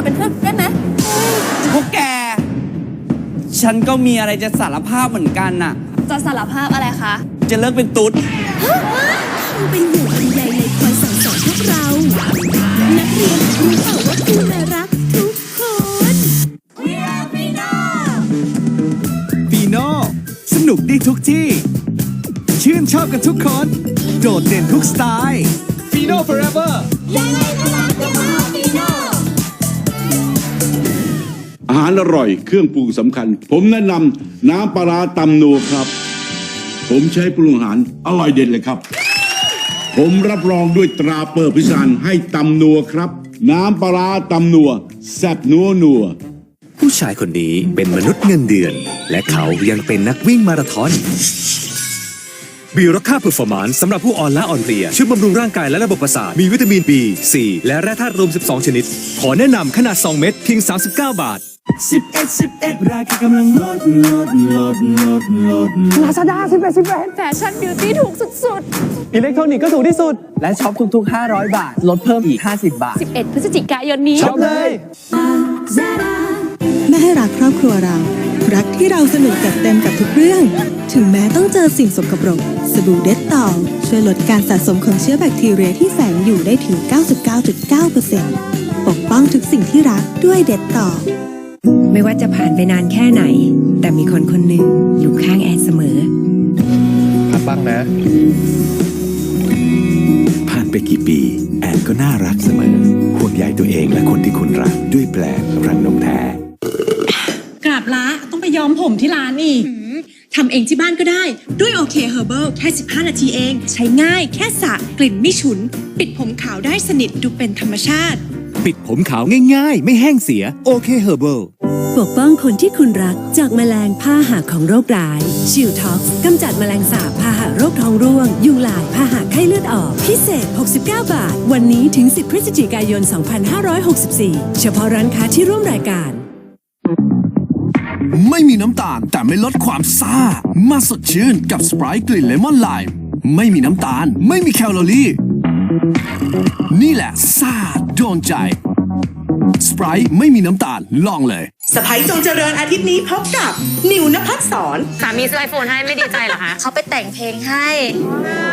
อเป็นเพื่อนได้ไหมพวกแก ฉันก็มีอะไรจะสารภาพเหมือนกันน่ะ จะสารภาพอะไรคะ จะเลิกเป็นตุ๊ดเป็นห่วงเป็นใยเลยคอยสั่งสอนพวกเรา นักเรียนรู้เปล่าว่าครูน่ารักทุกคนฟีโน่สนุกได้ทุกที่ ชื่นชอบกันทุกคน โดดเด่นทุกสไตล์ฟีโน่ forever อาหารอร่อยเครื่องปรุงสำคัญ ผมแนะนำน้ำปลาร้าตำนัวครับ ผมใช้ปรุงอาหารอร่อยเด็ดเลยครับ ผมรับรองด้วยตราเปิดพิสานให้ตำนัวครับ น้ำปลาร้าตำนัวแซ่บนัวนัวผู้ชายคนนี้เป็นมนุษย์เงินเดือน และเขายังเป็นนักวิ่งมาราธอนบีรค่าเพอร์ฟอร์มานสำหรับผู้อ่อนล้าอ่อนเพลียช่วยบำรุงร่างกายและระบบประสาท มีวิตามิน B C และแร่ธาตุรวม 12 ชนิด ขอแนะนำขนาด 2 เม็ดเพียง 39 บาท แฟชั่นบิวตี้ถูกสุดอิเล็กทรอนิกส์ก็ถูกที่สุด และช็อปทุกๆ 500 บาท ลดเพิ่มอีก 50 บาทๆ11 พฤศจิกายนนี้ ช็อปเลยแม่ให้รักครอบครัวเรา รักที่เราสนุกจัดเต็มกับทุกเรื่อง ถึงแม้ต้องเจอสิ่งสกปรก สบู่เด็ดต่อช่วยลดการสะสมของเชื้อแบคทีเรียที่แฝงอยู่ได้ถึง 99.9%ปกป้องทุกสิ่งที่รักด้วยเด็ดต่อ ไม่ว่าจะผ่านไปนานแค่ไหน แต่มีคนคนหนึ่งอยู่ข้างแอนเสมอผ่านไปกี่ปี แอนก็น่ารักเสมอ ห่วงใยตัวเองและคนที่คุณรักด้วยแปลงรังนกแท้ กราบละต้องไปย้อมผมที่ร้านอีกทำเองที่บ้านก็ได้ ด้วยโอเคเฮอร์เบิลแค่ 15 นาทีเอง ใช้ง่ายแค่สระกลิ่นไม่ฉุน ปิดผมขาวได้สนิทดูเป็นธรรมชาติ ปิดผมขาวง่ายๆ ไม่แห้งเสียโอเคเฮอร์เบิล ปกป้องคนที่คุณรัก จากแมลงพาหะของโรคร้ายชิลท็อกกำจัดแมลงสาบพาหะโรคท้องร่วง ยุงลายพาหะไข้เลือดออก พิเศษ 69 บาท วันนี้ถึง 10 พฤศจิกายน 2564 เฉพาะร้านค้าที่ร่วมรายการไม่มีน้ำตาลแต่ไม่ลดความซ่า มาสดชื่นกับส p ร i t e กลิ่นเลมอนไลม์ไม่มีน้ำตาล ไม่มีแคลอรี่ นี่แหละซ่าโดนใจส p ร i t e ไม่มีน้ำตาลลองเลย สไปจงเจริญอาทิตย์นี้พบกับ นิวนภัสสอนสามีซื้อไอโฟนให้ไม่ดีใจเหรอคะเขาไปแต่งเพลงให้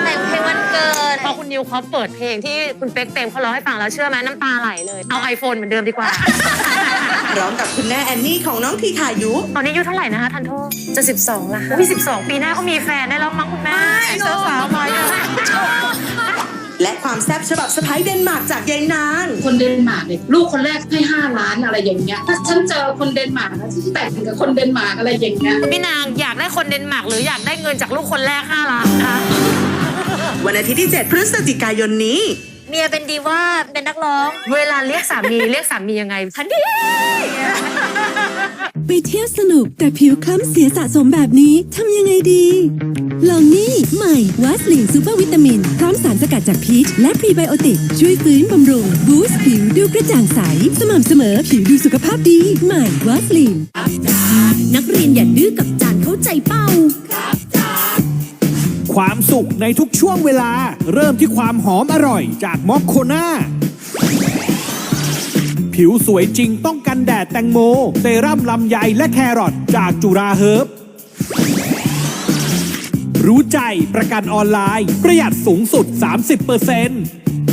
แต่งเพลงวันเกิด พอคุณนิวเขาเปิดเพลงที่คุณเป๊กเต็มเขาร้องให้ฟังแล้วเชื่อไหมน้ำตาไหลเลย เอาไอโฟนเหมือนเดิมดีกกว่า พร้อมกับคุณแม่แอนนี่ของน้องทีขายุ ตอนนี้อายุเท่าไหร่นะคะทันโทษจะ 12ละมี12 ปีหน้าเขามีแฟนได้แล้วมั้งคุณแม่สาวๆมาอยู่และ ความแซ่บฉบับสไปเดนมาร์กจากยายนางคนเดนมาร์กเนี่ยลูกคนแรกให้ห้าล้านอะไรอย่างเงี้ยถ้าฉันเจอคนเดนมาร์กนะฉันแต่งกับคนเดนมาร์กอะไรอย่างเงี้ยพี่นางอยากได้คนเดนมาร์กหรืออยากได้เงินจากลูกคนแรกห้าล้านคะวันอาทิตย์ที่ 7 พฤศจิกายนนี้เมียเป็นดีว่าเป็นนักร้อง เวลาเรียกสามี เรียกสามียังไงทันทีไปเที่ยวสนุกแต่ผิวคล้ำเสียสะสมแบบนี้ทำยังไงดี ลองนี่ใหม่วัสลินซูเปอร์วิตามิน พร้อมสารสกัดจากพีชและพรีไบโอติก ช่วยฟื้นบำรุง บูสต์ผิวดูกระจ่างใส สม่ำเสมอผิวดูสุขภาพดี ใหม่วัสลินนักเรียนอย่าดื้อกับจานเข้าใจเป้า ความสุขในทุกช่วงเวลา เริ่มที่ความหอมอร่อยจากมอคโคนาผิวสวยจริงต้องกันแดดแตงโม เซรั่มลำไยและแครอทจากจุราเฮิร์บ รู้ใจประกันออนไลน์ ประหยัดสูงสุด 30%